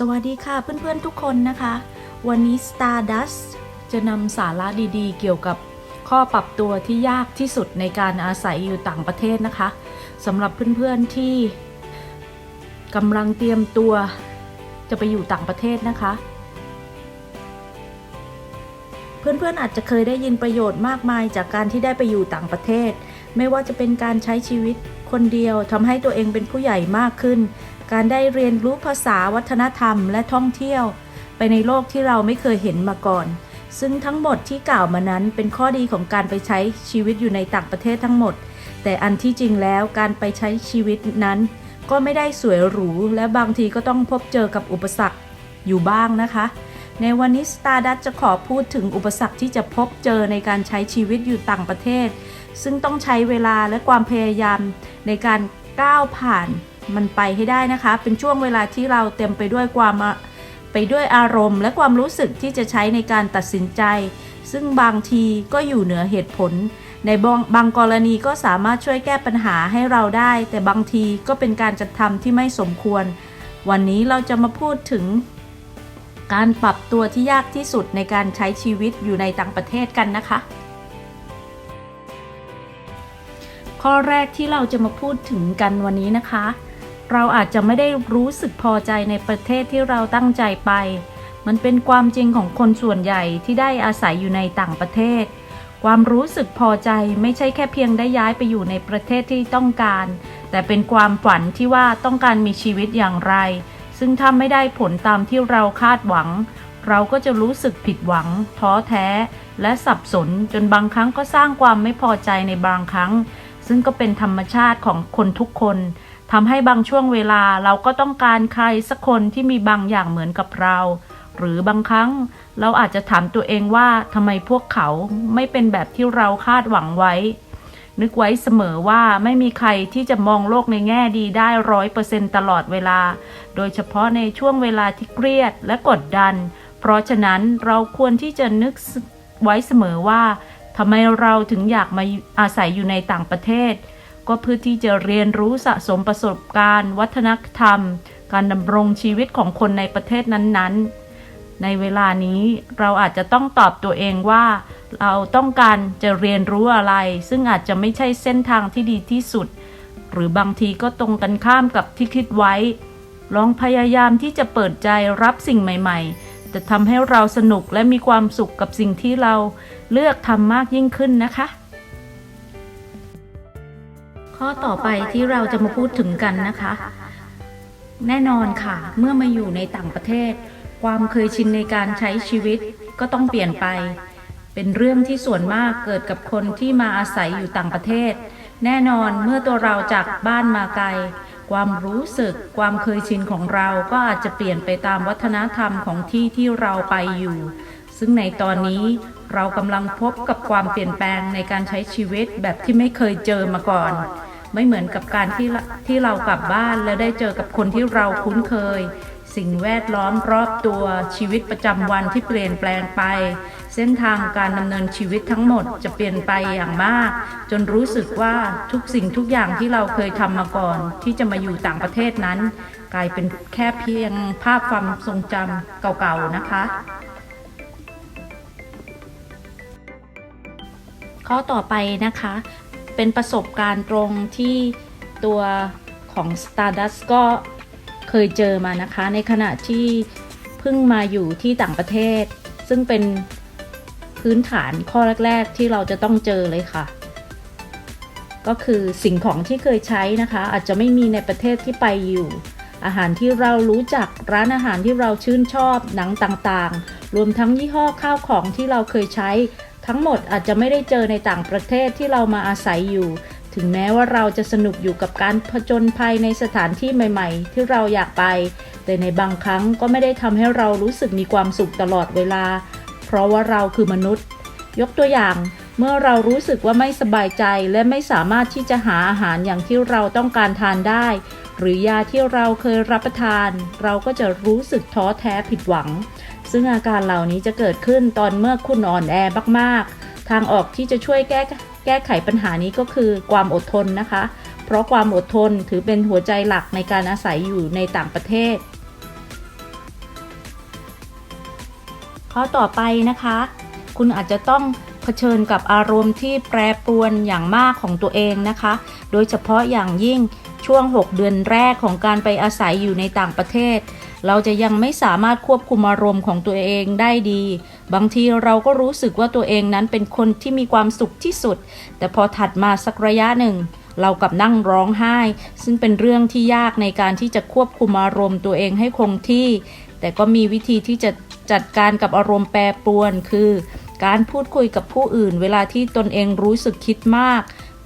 สวัสดีค่ะเพื่อนๆทุกคนนะคะ วันนี้ Stardust จะนำสาระดีๆ เกี่ยวกับข้อปรับตัวที่ยากที่สุดในการอาศัยอยู่ต่างประเทศนะคะสำหรับเพื่อนๆที่กำลังเตรียมตัวจะไปอยู่ต่างประเทศนะคะ เพื่อนๆอาจจะเคยได้ยินประโยชน์มากมายจากการที่ได้ไปอยู่ต่างประเทศ ไม่ว่าจะเป็นการใช้ชีวิตคนเดียวทำให้ตัวเองเป็นผู้ใหญ่มากขึ้น การได้เรียนรู้ภาษาวัฒนธรรมและท่องเที่ยว ไปในโลกที่เราไม่เคยเห็นมาก่อน ซึ่งทั้งหมดที่กล่าวมานั้นเป็นข้อดีของการไปใช้ชีวิตอยู่ในต่างประเทศทั้งหมด แต่อันที่จริงแล้วการไปใช้ชีวิตนั้น ก็ไม่ได้สวยหรู และบางทีก็ต้องพบเจอกับอุปสรรคอยู่บ้างนะคะ ในวันนี้ Stardust จะขอพูดถึงอุปสรรคที่จะพบเจอในการใช้ชีวิตอยู่ต่างประเทศ ซึ่งต้องใช้เวลาและความพยายามในการก้าวผ่าน มันไปให้ได้นะคะ เป็นช่วงเวลาที่เราเต็มไปด้วยความไปด้วยอารมณ์ และความรู้สึกที่จะใช้ในการตัดสินใจ ซึ่งบางทีก็อยู่เหนือเหตุผล ในบางบางกรณีก็สามารถช่วยแก้ปัญหาให้เราได้ แต่บางทีก็เป็นการจัดทำที่ไม่สมควร วันนี้เราจะมาพูดถึงการปรับตัวที่ยากที่สุดในการใช้ชีวิตอยู่ในต่างประเทศกันนะคะ ข้อแรกที่เราจะมาพูดถึงกันวันนี้นะคะ เราอาจจะไม่ได้รู้สึกพอใจในประเทศที่เราตั้งใจไป มันเป็นความจริงของคนส่วนใหญ่ที่ได้อาศัยอยู่ในต่างประเทศ ความรู้สึกพอใจไม่ใช่แค่เพียงได้ย้ายไปอยู่ในประเทศที่ต้องการ แต่เป็นความฝันที่ว่าต้องการมีชีวิตอย่างไร ซึ่งถ้าไม่ได้ผลตามที่เราคาดหวัง เราก็จะรู้สึกผิดหวัง ท้อแท้ และสับสนจนบางครั้งก็สร้างความไม่พอใจในบางครั้ง ซึ่งก็เป็นธรรมชาติของคนทุกคน ทำให้บางช่วงเวลาเราก็ต้องการใครสักคนที่มีบางอย่างเหมือนกับเรา หรือบางครั้งเราอาจจะถามตัวเองว่าทำไมพวกเขาไม่เป็นแบบที่เราคาดหวังไว้ นึกไว้เสมอว่าไม่มีใครที่จะมองโลกในแง่ดีได้ร้อยเปอร์เซ็นตลอดเวลา โดยเฉพาะในช่วงเวลาที่เครียดและกดดัน เพราะฉะนั้นเราควรที่จะนึกไว้เสมอว่าทำไมเราถึงอยากมาอาศัยอยู่ในต่างประเทศ ก็เพื่อที่จะเรียนรู้สะสมประสบการณ์ วัฒนธรรม การดำรงชีวิตของคนในประเทศนั้นๆ ในเวลานี้เราอาจจะต้องตอบตัวเองว่า เราต้องการจะเรียนรู้อะไร ซึ่งอาจจะไม่ใช่เส้นทางที่ดีที่สุด หรือบางทีก็ตรงกันข้ามกับที่คิดไว้ ลองพยายามที่จะเปิดใจรับสิ่งใหม่ ๆ จะทำให้เราสนุกและมีความสุขกับสิ่งที่เราเลือกทำมากยิ่งขึ้นนะคะ ข้อต่อไปที่เราจะมาพูดถึงกันนะคะ แน่นอนค่ะ เมื่อมาอยู่ในต่างประเทศ ความเคยชินในการใช้ชีวิตก็ต้องเปลี่ยนไป เป็นเรื่องที่ส่วนมากเกิดกับคนที่มาอาศัยอยู่ต่างประเทศ แน่นอนเมื่อตัวเราจากบ้านมาไกล ความรู้สึกความเคยชินของเราก็อาจจะเปลี่ยนไปตามวัฒนธรรมของที่ที่เราไปอยู่ ซึ่งในตอนนี้เรากำลังพบกับความเปลี่ยนแปลงในการใช้ชีวิตแบบที่ไม่เคยเจอมาก่อน ไม่เหมือนกับการที่ที่เรากลับบ้านแล้วได้เจอกับคนที่เราคุ้นเคย สิ่งแวดล้อมรอบตัวชีวิตประจำวันที่เปลี่ยนแปลงไป เส้นทางการดำเนินชีวิตทั้งหมดจะเปลี่ยนไปอย่างมาก จนรู้สึกว่าทุกสิ่งทุกอย่างที่เราเคยทำมาก่อน ที่จะมาอยู่ต่างประเทศนั้น กลายเป็นแค่เพียงภาพความทรงจำเก่าๆนะคะข้อต่อไปนะคะ เป็นประสบการณ์ตรงที่ตัวของ Stardust ก็เคยเจอมานะคะ ในขณะที่เพิ่งมาอยู่ที่ต่างประเทศ ซึ่งเป็นพื้นฐานข้อแรก ๆ ที่เราจะต้องเจอเลยค่ะ ก็คือสิ่งของที่เคยใช้นะคะ อาจจะไม่มีในประเทศที่ไปอยู่ อาหารที่เรารู้จักร้านอาหารที่เราชื่นชอบหนังต่างๆ รวมทั้งยี่ห้อข้าวของที่เราเคยใช้ ทั้งหมดอาจจะไม่ได้เจอในต่างประเทศที่เรามาอาศัยอยู่ ถึงแม้ว่าเราจะสนุกอยู่กับการผจญภัยในสถานที่ใหม่ ๆ ที่เราอยากไป แต่ในบางครั้งก็ไม่ได้ทำให้เรารู้สึกมีความสุขตลอดเวลา เพราะว่าเราคือมนุษย์ ยกตัวอย่างเมื่อเรารู้สึกว่าไม่สบายใจและไม่สามารถที่จะหาอาหารอย่างที่เราต้องการทานได้ หรือยาที่เราเคยรับประทาน เราก็จะรู้สึกท้อแท้ผิดหวัง ซึ่งอาการเหล่านี้จะเกิดขึ้นตอนเมื่อคุณอ่อนแอมากๆ ทางออกที่จะช่วยแก้แก้ไขปัญหานี้ก็คือความอดทนนะคะ เพราะความอดทนถือเป็นหัวใจหลักในการอาศัยอยู่ในต่างประเทศ ข้อต่อไปนะคะ คุณอาจจะต้องเผชิญกับอารมณ์ที่แปรปรวนอย่างมากของตัวเองนะคะ โดยเฉพาะอย่างยิ่งช่วง 6 เดือนแรกของการไปอาศัยอยู่ในต่างประเทศ เราจะยังไม่สามารถควบคุมอารมณ์ของตัวเองได้ดี บางทีเราก็รู้สึกว่าตัวเองนั้นเป็นคนที่มีความสุขที่สุด แต่พอถัดมาสักระยะหนึ่ง เรากับนั่งร้องไห้ ซึ่งเป็นเรื่องที่ยากในการที่จะควบคุมอารมณ์ตัวเองให้คงที่ แต่ก็มีวิธีที่จะจัดการกับอารมณ์แปรปรวน คือ การพูดคุยกับผู้อื่น เวลาที่ตนเองรู้สึกคิดมาก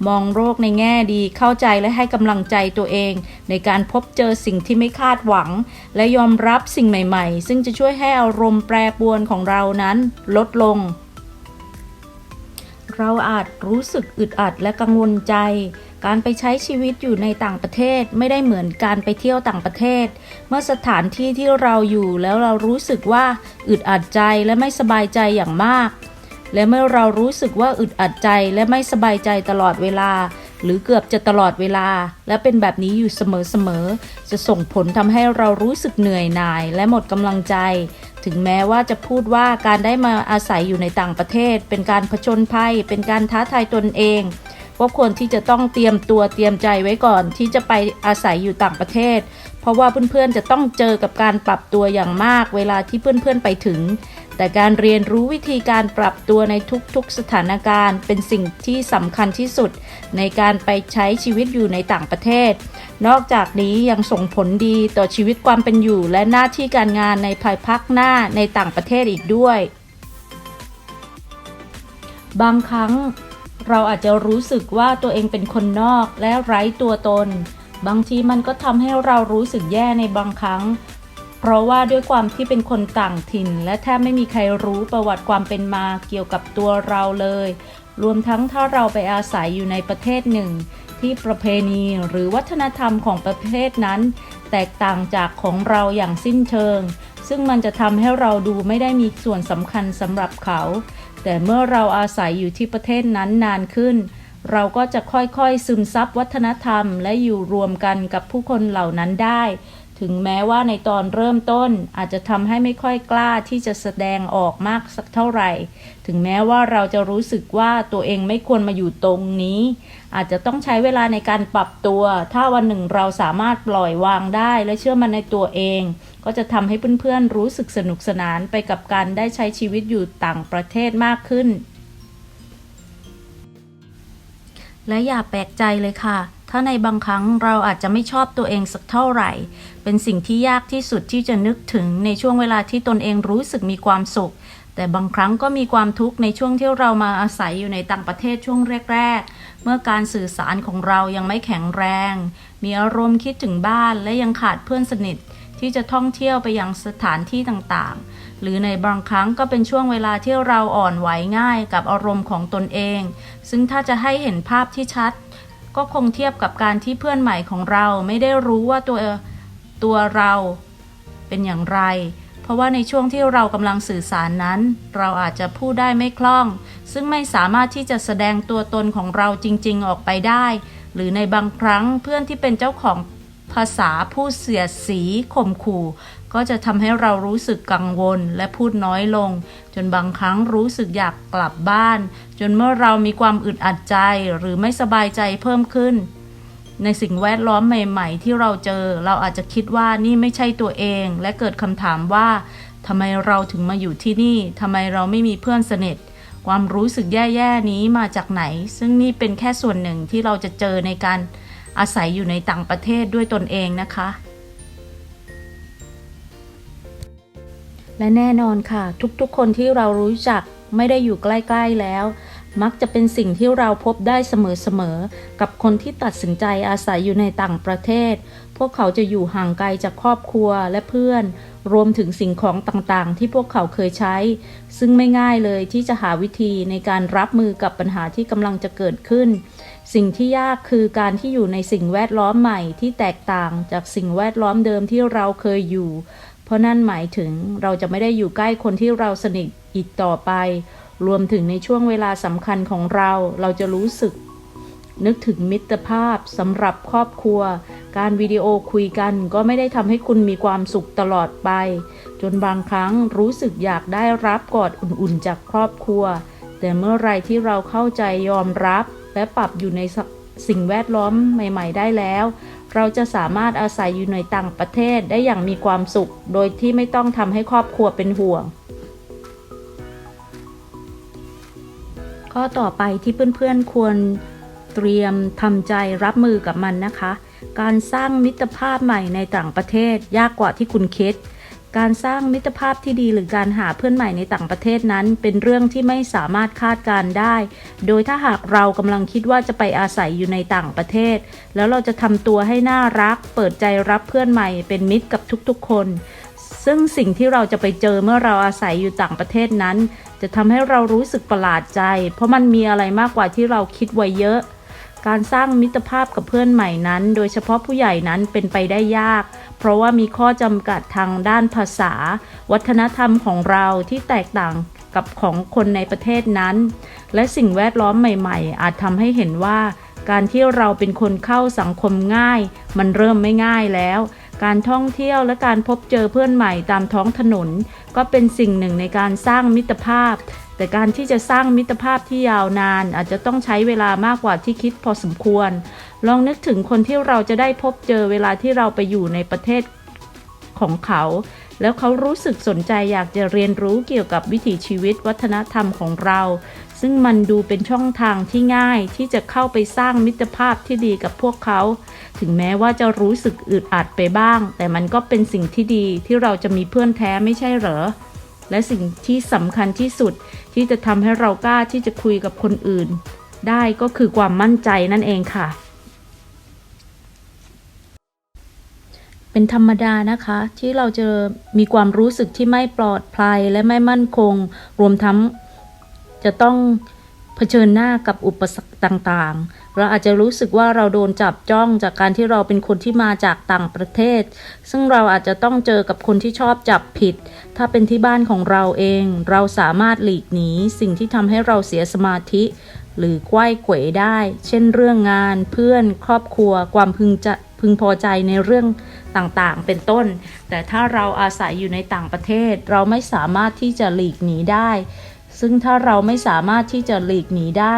มองโรคในแง่ดีเข้าใจและให้กำลังใจตัวเอง ในการพบเจอสิ่งที่ไม่คาดหวัง และยอมรับสิ่งใหม่ๆ ซึ่งจะช่วยให้อารมณ์แปรปรวนของเรานั้นลดลง เราอาจรู้สึกอึดอัดและกังวลใจการไปใช้ชีวิตอยู่ในต่างประเทศไม่ได้เหมือนการไปเที่ยวต่างประเทศ เมื่อสถานที่ที่เราอยู่แล้วเรารู้สึกว่าอึดอัดใจและไม่สบายใจอย่างมาก และเมื่อเรารู้สึกว่าอึดอัดใจและไม่สบายใจตลอดเวลา หรือเกือบจะตลอดเวลา และเป็นแบบนี้อยู่เสมอๆจะส่งผลทำให้เรารู้สึกเหนื่อยหน่าย และหมดกำลังใจ ถึงแม้ว่าจะพูดว่าการได้มาอาศัยอยู่ในต่างประเทศ เป็นการผจญภัย เป็นการท้าทายตนเองก็ควรที่จะต้องเตรียมตัวเตรียมใจไว้ก่อนที่จะไปอาศัยอยู่ต่างประเทศ เพราะว่าเพื่อนๆจะต้องเจอกับการปรับตัวอย่างมากเวลาที่เพื่อนๆไปถึง แต่การเรียนรู้วิธีการปรับตัวในทุกๆสถานการณ์ เป็นสิ่งที่สำคัญที่สุด ในการไปใช้ชีวิตอยู่ในต่างประเทศ นอกจากนี้ยังส่งผลดีต่อชีวิตความเป็นอยู่ และหน้าที่การงานในภายภาคหน้าในต่างประเทศอีกด้วย บางครั้งเราอาจจะรู้สึกว่าตัวเองเป็นคนนอกและไร้ตัวตน บางทีมันก็ทำให้เรารู้สึกแย่ในบางครั้ง เพราะว่าด้วยความที่เป็นคนต่างถิ่น และแทบไม่มีใครรู้ประวัติความเป็นมาเกี่ยวกับตัวเราเลย รวมทั้งถ้าเราไปอาศัยอยู่ในประเทศหนึ่ง ที่ประเพณีหรือวัฒนธรรมของประเทศนั้น แตกต่างจากของเราอย่างสิ้นเชิง ซึ่งมันจะทำให้เราดูไม่ได้มีส่วนสำคัญสำหรับเขา แต่เมื่อเราอาศัยอยู่ที่ประเทศนั้นนานขึ้น เราก็จะค่อยๆซึมซับวัฒนธรรม และอยู่รวมกันกับผู้คนเหล่านั้นได้ ถึงแม้ว่าในตอนเริ่มต้นอาจจะทำให้ไม่ค่อยกล้าที่จะแสดงออกมากสักเท่าไหร่ ถึงแม้ว่าเราจะรู้สึกว่าตัวเองไม่ควรมาอยู่ตรงนี้ อาจจะต้องใช้เวลาในการปรับตัว ถ้าวันหนึ่งเราสามารถปล่อยวางได้และเชื่อมันในตัวเอง ก็จะทำให้เพื่อนๆรู้สึกสนุกสนานไปกับการได้ใช้ชีวิตอยู่ต่างประเทศมากขึ้น และอย่าแปลกใจเลยค่ะ ถ้าในบางครั้งเราอาจจะไม่ชอบตัวเองสักเท่าไหร่ เป็นสิ่งที่ยากที่สุดที่จะนึกถึงในช่วงเวลาที่ตนเองรู้สึกมีความสุข แต่บางครั้งก็มีความทุกข์ในช่วงที่เรามาอาศัยอยู่ในต่างประเทศช่วงแรก ๆ เมื่อการสื่อสารของเรายังไม่แข็งแรง มีอารมณ์คิดถึงบ้านและยังขาดเพื่อนสนิทที่จะท่องเที่ยวไปยังสถานที่ต่างๆ หรือในบางครั้งก็เป็นช่วงเวลาที่เราอ่อนไหวง่ายกับอารมณ์ของตนเอง ซึ่งถ้าจะให้เห็นภาพที่ชัด ก็คงเทียบกับการที่เพื่อนใหม่ของเราไม่ได้รู้ว่าตัวตัวเราเป็นอย่างไร เพราะว่าในช่วงที่เรากำลังสื่อสารนั้น เราอาจจะพูดได้ไม่คล่อง ซึ่งไม่สามารถที่จะแสดงตัวตนของเราจริง ๆ ออกไปได้ หรือในบางครั้งเพื่อนที่เป็นเจ้าของ ภาษาพูดเสียดสีข่มขู่ ก็จะทำให้เรารู้สึกกังวลและพูดน้อยลง จนบางครั้งรู้สึกอยากกลับบ้าน จนเมื่อเรามีความอึดอัดใจหรือไม่สบายใจเพิ่มขึ้น ในสิ่งแวดล้อมใหม่ ๆ ที่เราเจอ เราอาจจะคิดว่านี่ไม่ใช่ตัวเอง และเกิดคำถามว่าทำไมเราถึงมาอยู่ที่นี่ทำไมเราไม่มีเพื่อนสนิทความรู้สึกแย่ ๆ นี้มาจากไหน ซึ่งนี่เป็นแค่ส่วนหนึ่งที่เราจะเจอในการ อาศัยอยู่ในต่างประเทศด้วยตนเองนะคะ และแน่นอนค่ะ ทุกๆคนที่เรารู้จักไม่ได้อยู่ใกล้ๆแล้ว มักจะเป็นสิ่งที่เราพบได้เสมอๆกับคนที่ตัดสินใจอาศัยอยู่ในต่างประเทศ พวกเขาจะอยู่ห่างไกลจากครอบครัวและเพื่อน รวมถึงสิ่งของต่างๆ ที่พวกเขาเคยใช้ ซึ่งไม่ง่ายเลยที่จะหาวิธีในการรับมือกับปัญหาที่กำลังจะเกิดขึ้น สิ่งที่ยากคือการที่อยู่ในสิ่งแวดล้อมใหม่ที่แตกต่างจากสิ่งแวดล้อมเดิมที่เราเคยอยู่ เพราะนั่นหมายถึงเราจะไม่ได้อยู่ใกล้คนที่เราสนิทอีกต่อไป รวมถึงในช่วงเวลาสำคัญของเรา เราจะรู้สึก นึกถึงมิตรภาพสำหรับครอบครัว การวิดีโอคุยกันก็ไม่ได้ทำให้คุณมีความสุขตลอดไป จนบางครั้งรู้สึกอยากได้รับกอดอุ่นๆจากครอบครัว แต่เมื่อไรที่เราเข้าใจยอมรับ และปรับอยู่ในสสิ่งแวดล้อมใหม่ ๆ ได้แล้ว เราจะสามารถอาศัยอยู่ในต่างประเทศได้อย่างมีความสุข โดยที่ไม่ต้องทำให้ครอบครัวเป็นห่วง ข้อต่อไปที่เพื่อนๆควรเตรียมทำใจรับมือกับมันนะคะ การสร้างมิตรภาพใหม่ในต่างประเทศยากกว่าที่คุณคิด การสร้างมิตรภาพที่ดีหรือการหาเพื่อนใหม่ในต่างประเทศนั้น เป็นเรื่องที่ไม่สามารถคาดการได้ โดยถ้าหากเรากำลังคิดว่าจะไปอาศัยอยู่ในต่างประเทศ แล้วเราจะทำตัวให้น่ารัก เปิดใจรับเพื่อนใหม่ เป็นมิตรกับทุกๆ คน ซึ่งสิ่งที่เราจะไปเจอเมื่อเราอาศัยอยู่ต่างประเทศนั้น จะทำให้เรารู้สึกประหลาดใจ เพราะมันมีอะไรมากกว่าที่เราคิดไว้เยอะ การสร้างมิตรภาพกับเพื่อนใหม่นั้น โดยเฉพาะผู้ใหญ่นั้นเป็นไปได้ยาก เพราะว่ามีข้อจำกัดทางด้านภาษา วัฒนธรรมของเราที่แตกต่างกับของคนในประเทศนั้น และสิ่งแวดล้อมใหม่ ๆ อาจทำให้เห็นว่า การที่เราเป็นคนเข้าสังคมง่าย มันเริ่มไม่ง่ายแล้ว การท่องเที่ยวและการพบเจอเพื่อนใหม่ตามท้องถนน ก็เป็นสิ่งหนึ่งในการสร้างมิตรภาพ แต่การที่จะสร้างมิตรภาพที่ยาวนาน อาจจะต้องใช้เวลามากกว่าที่คิดพอสมควร ลองนึกถึงคนที่เราจะได้พบเจอเวลาที่เราไปอยู่ในประเทศของเขา แล้วเขารู้สึกสนใจอยากจะเรียนรู้เกี่ยวกับวิถีชีวิตวัฒนธรรมของเรา ซึ่งมันดูเป็นช่องทางที่ง่ายที่จะเข้าไปสร้างมิตรภาพที่ดีกับพวกเขา ถึงแม้ว่าจะรู้สึกอึดอัดไปบ้าง แต่มันก็เป็นสิ่งที่ดีที่เราจะมีเพื่อนแท้ไม่ใช่เหรอ และสิ่งที่สำคัญที่สุด ที่จะทำให้เรากล้าที่จะคุยกับคนอื่น ได้ก็คือความมั่นใจนั่นเองค่ะ เป็นธรรมดานะคะ ที่เราจะมีความรู้สึกที่ไม่ปลอดภัยและไม่มั่นคง รวมทั้งจะต้อง เผชิญหน้ากับอุปสรรคต่างๆ เราอาจจะรู้สึกว่าเราโดนจับจ้องจากการที่เราเป็นคนที่มาจากต่างประเทศ ซึ่งเราอาจจะต้องเจอกับคนที่ชอบจับผิด ถ้าเป็นที่บ้านของเราเอง เราสามารถหลีกหนีสิ่งที่ทำให้เราเสียสมาธิ หรือไกว้เขวได้ เช่นเรื่องงาน เพื่อน ครอบครัว ความพึงจะพึงพอใจในเรื่องต่างๆ เป็นต้น แต่ถ้าเราอาศัยอยู่ในต่างประเทศ เราไม่สามารถที่จะหลีกหนีได้ ซึ่งถ้าเราไม่สามารถที่จะหลีกหนีได้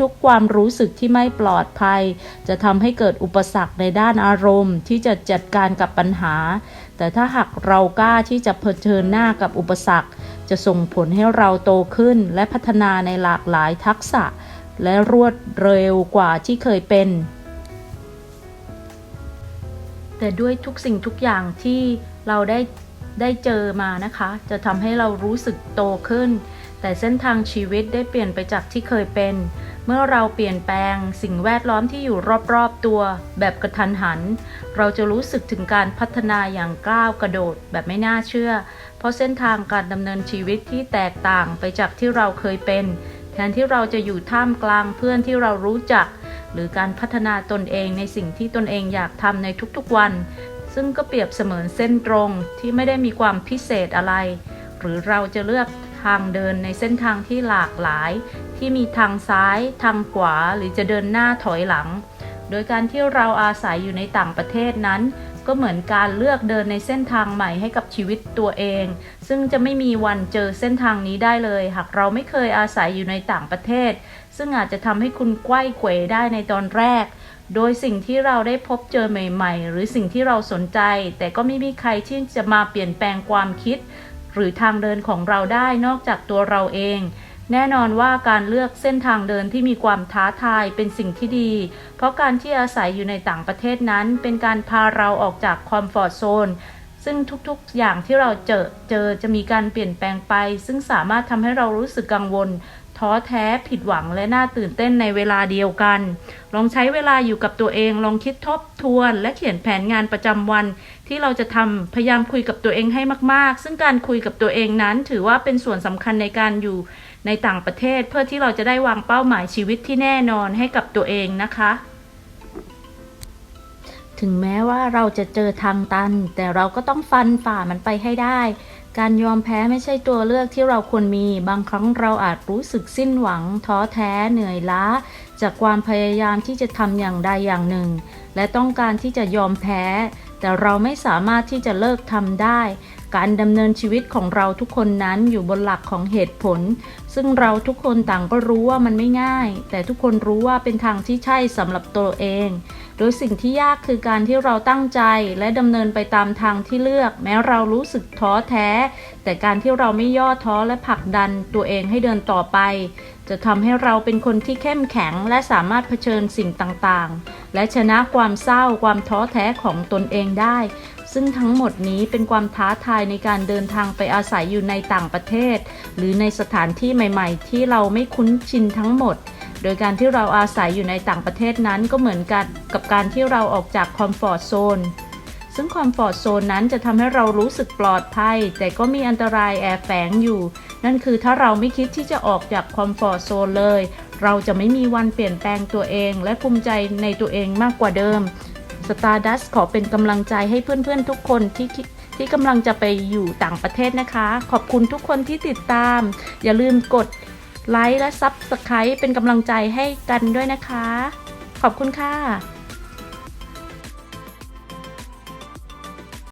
ทุกๆ ความรู้สึกที่ไม่ปลอดภัย จะทำให้เกิดอุปสรรคในด้านอารมณ์ ที่จะจัดการกับปัญหา แต่ถ้าหากเรากล้าที่จะเผชิญหน้ากับอุปสรรค จะส่งผลให้เราโตขึ้นและพัฒนาในหลากหลายทักษะ และรวดเร็วกว่าที่เคยเป็นแต่ด้วยทุกสิ่งทุกอย่างที่เราได้ได้เจอมานะคะ จะทำให้เรารู้สึกโตขึ้น แต่เส้นทางชีวิตได้เปลี่ยนไปจากที่เคยเป็น เมื่อเราเปลี่ยนแปลงสิ่งแวดล้อมที่อยู่รอบๆตัว แบบกระทันหัน เราจะรู้สึกถึงการพัฒนาอย่างก้าวกระโดดแบบไม่น่าเชื่อ เพราะเส้นทางการดำเนินชีวิตที่แตกต่างไปจากที่เราเคยเป็น แทนที่เราจะอยู่ท่ามกลางเพื่อนที่เรารู้จัก หรือการพัฒนาตนเองในสิ่งที่ตนเองอยากทำในทุกๆวัน ซึ่งก็เปรียบเสมือนเส้นตรงที่ไม่ได้มีความพิเศษอะไร หรือเราจะเลือก ทางเดินในเส้นทางที่หลากหลาย ที่มีทางซ้าย ทางขวาหรือจะเดินหน้าถอยหลัง โดยการที่เราอาศัยอยู่ในต่างประเทศนั้น ก็เหมือนการเลือกเดินในเส้นทางใหม่ให้กับชีวิตตัวเอง ซึ่งจะไม่มีวันเจอเส้นทางนี้ได้เลย หากเราไม่เคยอาศัยอยู่ในต่างประเทศ ซึ่งอาจจะทำให้คุณไกว้เขวได้ในตอนแรกโดยสิ่งที่เราได้พบเจอใหม่ ๆ หรือสิ่งที่เราสนใจ แต่ก็ไม่มีใครที่จะมาเปลี่ยนแปลงความคิด หรือทางเดินของเราได้นอกจากตัวเราเอง แน่นอนว่าการเลือกเส้นทางเดินที่มีความท้าทายเป็นสิ่งที่ดี เพราะการที่อาศัยอยู่ในต่างประเทศนั้นเป็นการพาเราออกจากคอมฟอร์ทโซนซึ่งทุกๆ อย่างที่เราเจอเจอจะมีการเปลี่ยนแปลงไป ซึ่งสามารถทำให้เรารู้สึกกังวล ท้อแท้ผิดหวังและน่าตื่นเต้นในเวลาเดียวกัน ลองใช้เวลาอยู่กับตัวเอง ลองคิดทบทวน และเขียนแผนงานประจำวัน ที่เราจะทำพยายามคุยกับตัวเองให้มาก ๆ ซึ่งการคุยกับตัวเองนั้น ถือว่าเป็นส่วนสำคัญในการอยู่ในต่างประเทศ เพื่อที่เราจะได้วางเป้าหมายชีวิตที่แน่นอนให้กับตัวเองนะคะ ถึงแม้ว่าเราจะเจอทางตัน แต่เราก็ต้องฟันฝ่ามันไปให้ได้ การยอมแพ้ไม่ใช่ตัวเลือกที่เราควรมี บางครั้งเราอาจรู้สึกสิ้นหวัง ท้อแท้เหนื่อยล้า จากความพยายามที่จะทำอย่างใดอย่างหนึ่ง และต้องการที่จะยอมแพ้ แต่เราไม่สามารถที่จะเลิกทำได้ การดำเนินชีวิตของเราทุกคนนั้นอยู่บนหลักของเหตุผล ซึ่งเราทุกคนต่างก็รู้ว่ามันไม่ง่าย แต่ทุกคนรู้ว่าเป็นทางที่ใช่สำหรับตัวเอง โดยสิ่งที่ยากคือการที่เราตั้งใจและดำเนินไปตามทางที่เลือก แม้เรารู้สึกท้อแท้ แต่การที่เราไม่ย่อท้อและผลักดันตัวเองให้เดินต่อไป จะทำให้เราเป็นคนที่เข้มแข็งและสามารถเผชิญสิ่งต่างๆ และชนะความเศร้าความท้อแท้ของตนเองได้ ซึ่งทั้งหมดนี้เป็นความท้าทายในการเดินทางไปอาศัยอยู่ในต่างประเทศ หรือในสถานที่ใหม่ ๆ ที่เราไม่คุ้นชินทั้งหมด โดยการที่เราอาศัยอยู่ในต่างประเทศนั้นก็เหมือนกันกับการที่เราออกจากคอมฟอร์ทโซนซึ่งคอมฟอร์ทโซนนั้นจะทำให้เรารู้สึกปลอดภัย แต่ก็มีอันตรายแอบแฝงอยู่ นั่นคือถ้าเราไม่คิดที่จะออกจากคอมฟอร์ทโซนเลย เราจะไม่มีวันเปลี่ยนแปลงตัวเอง และภูมิใจในตัวเองมากกว่าเดิม Stardust ขอเป็นกำลังใจให้เพื่อนๆทุกคนที่ที่กำลังจะไปอยู่ต่างประเทศนะคะ ขอบคุณทุกคนที่ติดตาม อย่าลืมกด ไลค์และซับสไคร b ์เป็นกำลังใจให้กันด้วยนะคะ ขอบคุณค่ะ